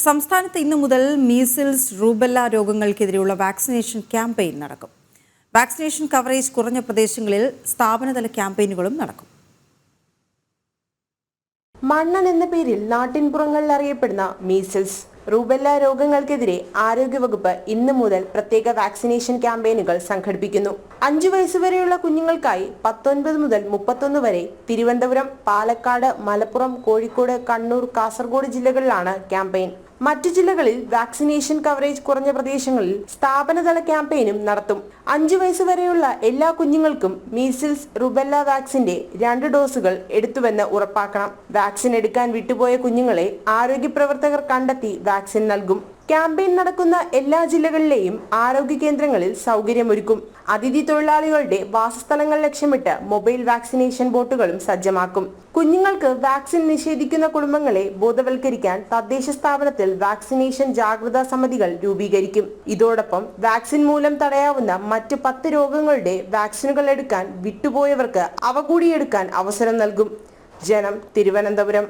സംസ്ഥാനത്ത് ഇന്നു മുതൽ മീസിൽസ് റൂബല്ല രോഗങ്ങൾക്കെതിരെയുള്ള വാക്സിനേഷൻ ക്യാമ്പയിൻ നടക്കും. വാക്സിനേഷൻ കവറേജ് കുറഞ്ഞ പ്രദേശങ്ങളിൽ സ്ഥാപനതല ക്യാമ്പയിനുകളും നടക്കും. മണ്ണൻ എന്ന പേരിൽ നാട്ടിൻപുറങ്ങളിൽ അറിയപ്പെടുന്ന മീസിൽസ് റൂബെല്ല രോഗങ്ങൾക്കെതിരെ ആരോഗ്യവകുപ്പ് ഇന്ന് മുതൽ പ്രത്യേക വാക്സിനേഷൻ ക്യാമ്പയിനുകൾ സംഘടിപ്പിക്കുന്നു. അഞ്ചു വയസ്സുവരെയുള്ള കുഞ്ഞുങ്ങൾക്കായി പത്തൊൻപത് മുതൽ മുപ്പത്തൊന്ന് വരെ തിരുവനന്തപുരം പാലക്കാട് മലപ്പുറം കോഴിക്കോട് കണ്ണൂർ കാസർഗോഡ് ജില്ലകളിലാണ് ക്യാമ്പയിൻ. മറ്റു ജില്ലകളിൽ വാക്സിനേഷൻ കവറേജ് കുറഞ്ഞ പ്രദേശങ്ങളിൽ സ്ഥാപനതല ക്യാമ്പയിനും നടത്തും. അഞ്ചു വയസ്സുവരെയുള്ള എല്ലാ കുഞ്ഞുങ്ങൾക്കും മീസിൽസ് റുബെല്ല വാക്സിന്റെ രണ്ട് ഡോസുകൾ എടുത്തുവെന്ന് ഉറപ്പാക്കണം. വാക്സിൻ എടുക്കാൻ വിട്ടുപോയ കുഞ്ഞുങ്ങളെ ആരോഗ്യ പ്രവർത്തകർ കണ്ടെത്തി വാക്സിൻ നൽകും. ക്യാമ്പയിൻ നടക്കുന്ന എല്ലാ ജില്ലകളിലെയും ആരോഗ്യ കേന്ദ്രങ്ങളിൽ സൗകര്യമൊരുക്കും. അതിഥി തൊഴിലാളികളുടെ വാസസ്ഥലങ്ങൾ ലക്ഷ്യമിട്ട് മൊബൈൽ വാക്സിനേഷൻ ബോട്ടുകളും സജ്ജമാക്കും. കുഞ്ഞുങ്ങൾക്ക് വാക്സിൻ നിഷേധിക്കുന്ന കുടുംബങ്ങളെ ബോധവൽക്കരിക്കാൻ തദ്ദേശ സ്ഥാപനത്തിൽ വാക്സിനേഷൻ ജാഗ്രതാ സമിതികൾ രൂപീകരിക്കും. ഇതോടൊപ്പം വാക്സിൻ മൂലം തടയാവുന്ന മറ്റ് പത്ത് രോഗങ്ങളുടെ വാക്സിനുകൾ എടുക്കാൻ വിട്ടുപോയവർക്ക് അവ കൂടിയെടുക്കാൻ അവസരം നൽകും. ജനം തിരുവനന്തപുരം.